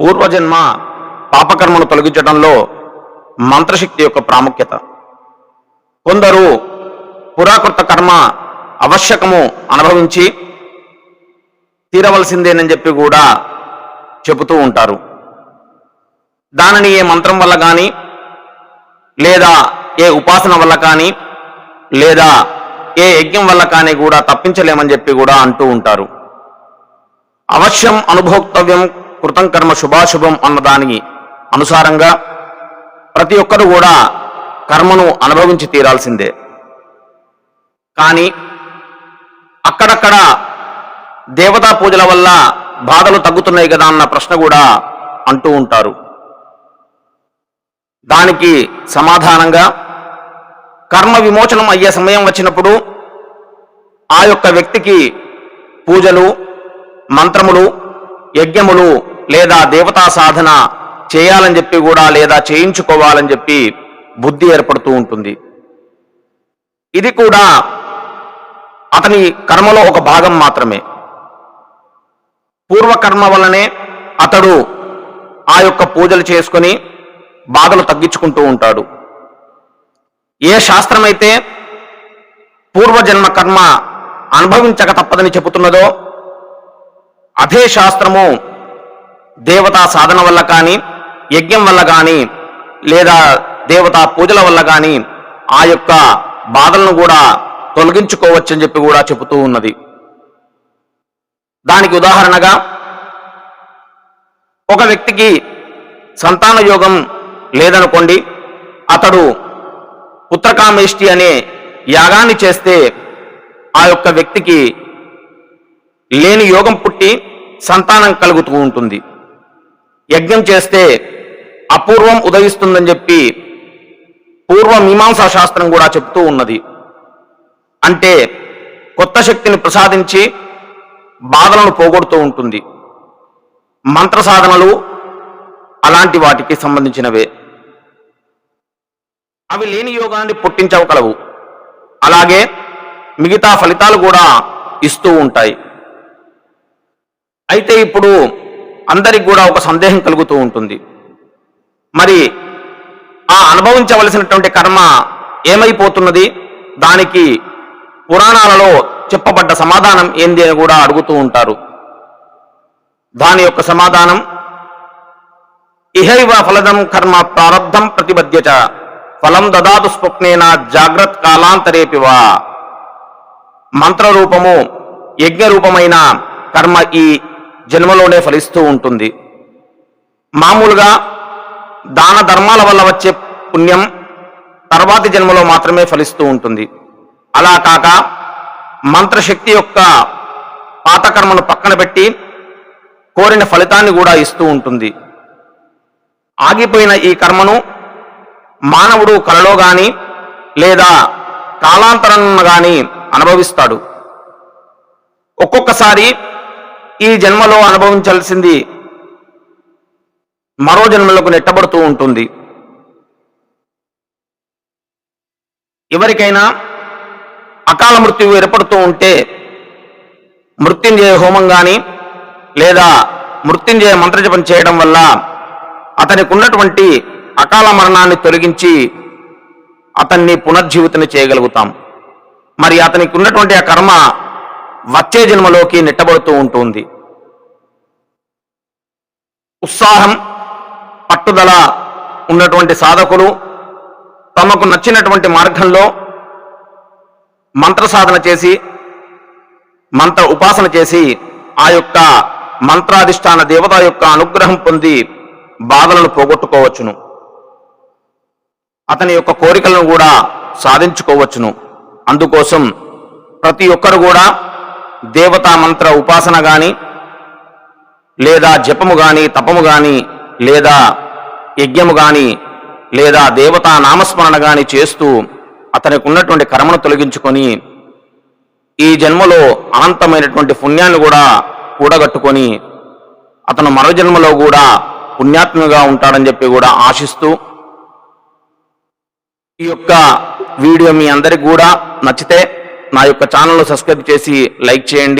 పూర్వజన్మ పాపకర్మను తొలగించడంలో మంత్రశక్తి యొక్క ప్రాముఖ్యత. కొందరు పురాకృత కర్మ అవశ్యకము అనుభవించి తీరవలసిందేనని చెప్పి కూడా చెబుతూ ఉంటారు. దానిని ఏ మంత్రం వల్ల కానీ లేదా ఏ ఉపాసన వల్ల కానీ లేదా ఏ యజ్ఞం వల్ల కానీ కూడా తప్పించలేమని చెప్పి కూడా అంటూ ఉంటారు. అవశ్యం అనుభోక్తవ్యం కృతం కర్మ శుభాశుభం అన్నదానికి అనుసారంగా ప్రతి ఒక్కరు కూడా కర్మను అనుభవించి తీరాల్సిందే. కానీ అక్కడక్కడ దేవతా పూజల వల్ల బాధలు తగ్గుతున్నాయి కదా అన్న ప్రశ్న కూడా అంటూ ఉంటారు. దానికి సమాధానంగా కర్మ విమోచనం అయ్యే సమయం వచ్చినప్పుడు ఆ యొక్క వ్యక్తికి పూజలు మంత్రములు యజ్ఞములు లేదా దేవతా సాధన చేయాలని చెప్పి కూడా లేదా చేయించుకోవాలని చెప్పి బుద్ధి ఏర్పడుతూ ఉంటుంది. ఇది కూడా అతని కర్మలో ఒక భాగం మాత్రమే. పూర్వకర్మ వల్లనే అతడు ఆ యొక్క పూజలు చేసుకొని బాధలు తగ్గించుకుంటూ ఉంటాడు. ఏ శాస్త్రమైతే పూర్వజన్మ కర్మ అనుభవించక తప్పదని చెబుతున్నదో అదే శాస్త్రము దేవతా సాధన వల్ల కానీ యజ్ఞం వల్ల కానీ లేదా దేవతా పూజల వల్ల కానీ ఆ యొక్క బాధలను కూడా తొలగించుకోవచ్చని చెప్పి కూడా చెబుతూ ఉన్నది. దానికి ఉదాహరణగా ఒక వ్యక్తికి సంతాన యోగం లేదనుకోండి అతడు పుత్రకామేష్టి అనే యాగాన్ని చేస్తే ఆ యొక్క వ్యక్తికి లేని యోగం పుట్టి సంతానం కలుగుతూ ఉంటుంది. యజ్ఞం చేస్తే అపూర్వం ఉదయిస్తుందని చెప్పి పూర్వ మీమాంసా శాస్త్రం కూడా చెప్తూ ఉన్నది. అంటే కొత్త శక్తిని ప్రసాదించి బాధలను పోగొడుతూ ఉంటుంది. మంత్ర సాధనలు అలాంటి వాటికి సంబంధించినవే. అవి లేని యోగాన్ని పుట్టించవగలవు అలాగే మిగతా ఫలితాలు కూడా ఇస్తూ ఉంటాయి. అయితే ఇప్పుడు అందరికి కూడా ఒక సందేహం కలుగుతూ ఉంటుంది. మరి ఆ అనుభవించవలసినటువంటి కర్మ ఏమైపోతున్నది? దానికి పురాణాలలో చెప్పబడ్డ సమాధానం ఏంది అని కూడా అడుగుతూ ఉంటారు. దాని యొక్క సమాధానం ఇహైవ ఫలదం కర్మ ప్రారబ్ధం ప్రతిబద్ధ్యచ ఫలం దదాదు స్వప్నేన జాగ్రత్త కాలాంతరేపివా మంత్రరూపము యజ్ఞ రూపమైన కర్మ ఈ జన్మలోనే ఫలిస్తూ ఉంటుంది. మామూలుగా దాన ధర్మాల వల్ల వచ్చే పుణ్యం తర్వాతి జన్మలో మాత్రమే ఫలిస్తూ ఉంటుంది. అలా కాక మంత్రశక్తి యొక్క పాతకర్మను పక్కన పెట్టి కోరిన ఫలితాన్ని కూడా ఇస్తూ ఉంటుంది. ఆగిపోయిన ఈ కర్మను మానవుడు కలలో గాని లేదా కాలాంతరం గాని అనుభవిస్తాడు. ఒక్కొక్కసారి ఈ జన్మలో అనుభవించాల్సింది మరో జన్మలకు నెట్టబడుతూ ఉంటుంది. ఎవరికైనా అకాల మృత్యువు ఏర్పడుతూ ఉంటే మృత్యుంజయ హోమం కానీ లేదా మృత్యుంజయ మంత్రజపం చేయడం వల్ల అతనికి ఉన్నటువంటి అకాల మరణాన్ని తొలగించి అతన్ని పునర్జీవితం చేయగలుగుతాం. మరి అతనికి ఉన్నటువంటి ఆ కర్మ వచ్చే జన్మలోకి నెట్టబడుతూ ఉంటుంది. ఉత్సాహం పట్టుదల ఉన్నటువంటి సాధకులు తమకు నచ్చినటువంటి మార్గంలో మంత్ర సాధన చేసి మంత్ర ఉపాసన చేసి ఆ యొక్క మంత్రాధిష్టాన దేవత యొక్క అనుగ్రహం పొంది బాధలను పోగొట్టుకోవచ్చును. అతని యొక్క కోరికలను కూడా సాధించుకోవచ్చును. అందుకోసం ప్రతి ఒక్కరు కూడా దేవతా మంత్ర ఉపాసన గాని లేదా జపము గాని తపము గాని లేదా యజ్ఞము గాని లేదా దేవతా నామస్మరణ గాని చేస్తూ అతనికి ఉన్నటువంటి కర్మను తొలగించుకొని ఈ జన్మలో అనంతమైనటువంటి పుణ్యాన్ని కూడా కూడగట్టుకొని అతను మరో జన్మలో కూడా పుణ్యాత్మగా ఉంటాడని చెప్పి కూడా ఆశిస్తూ ఈ యొక్క వీడియో మీ అందరికి కూడా నచ్చితే నా యొక్క ఛానల్ను సబ్స్క్రైబ్ చేసి లైక్ చేయండి.